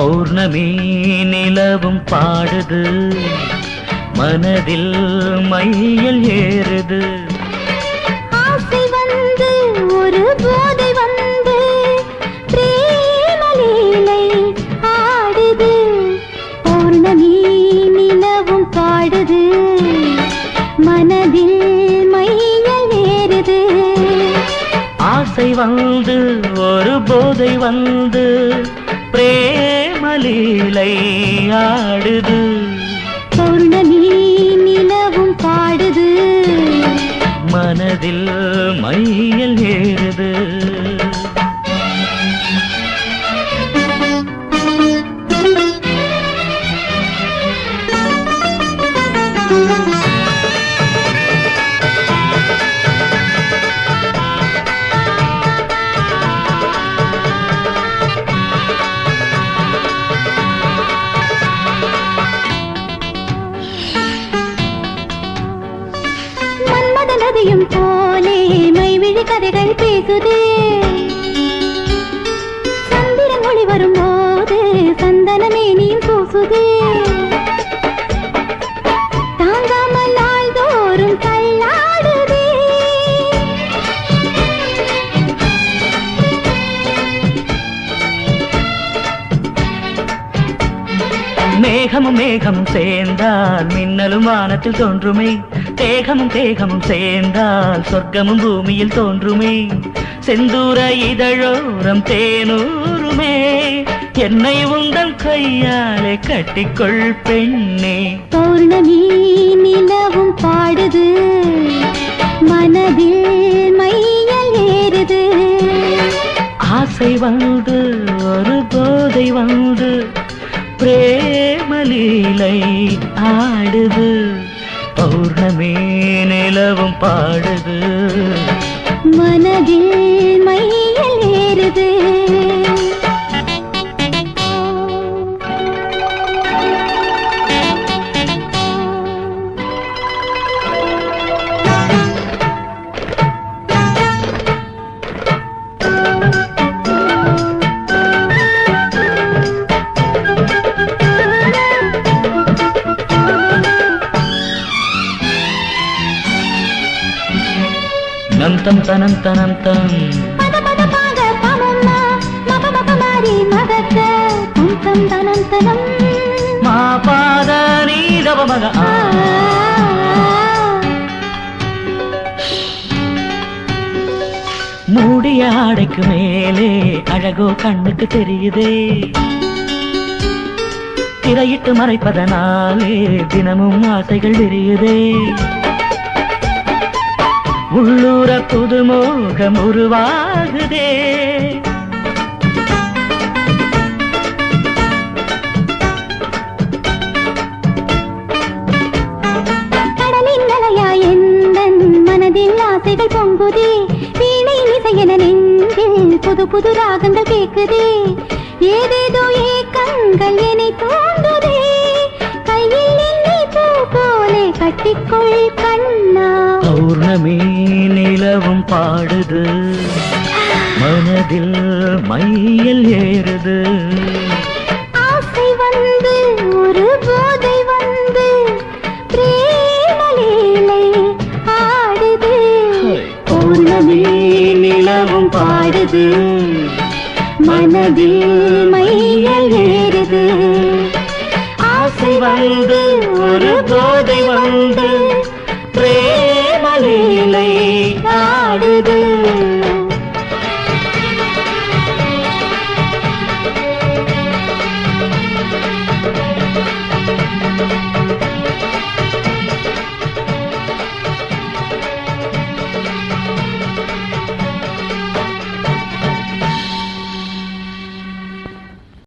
பௌர்ணமி நிலவும் பாடுது. மனதில் மையல் ஏறுது. ஆசை வந்து ஒரு போதை வந்து பிரேம லீலை ஆடுது. பௌர்ணமி நிலவும் பாடுது. மனதில் மையல் ஏறுது. ஆசை வந்து ஒரு போதை வந்து பிரேமலீலை ஆடுது. பௌர்ணமி நிலவும் பாடுது. மனதில் மையல் கதையும் நதியும் போலே மைவிழி கதைகள் பேசுதே. சந்திரன் ஒளி வரும் போது சந்தனமே நீ பூசுதே. தாங்காமல் நாள்தோறும் தள்ளாடுதே. மேகமும் மேகமும் சேர்ந்தால் மின்னலும் வானத்தில் தோன்றுமே. தேகமும் தேகமும் சேர்ந்தால் சொர்க்கமும் பூமியில் தோன்றுமே. செந்தூர இதழோரம் தேனூருமே. என்னை உந்தன் கையாலே கட்டிக்கொள் பெண்ணே. பௌர்ணமி நிலவும் பாடுது. மனதில் மையல் ஏறுது. ஆசை வந்து ஒரு போதை வந்து பிரேமலீலை ஆடுது. பௌர்ணமே நிலவும் பாடுது. மனதில் மையல் ஏறுது. தனம் தனம் மா பாத நீதவ மக ஆ. மூடிய ஆடைக்கு மேலே அழகோ கண்ணுக்கு தெரியுதே. திரையிட்டு மறைப்பதனாலே தினமும் ஆசைகள் விரியுதே. உள்ளூர புதுமோகம் உருவாகுதே. ஆசைகள் பொங்குதே? வீணை இசையென நெஞ்சில் புது புது ராகங்கள் கேக்குதே ஏதேதோ ஏக்கங்கள் என்னை தூண்டுதே. கையில் என்னை பூ போலே கட்டிக்கொள் கண்ணா. பௌர்ணமி பாடுது. மனதில் மையல் ஏறுது. ஆசை வந்து ஒரு போதை வந்து பிரேமலீலை ஆடுது. பௌர்ணமி நிலவும் பாடுது. மனதில் மையல் ஏறுது. ஆசை வந்து ஒரு போதை வந்து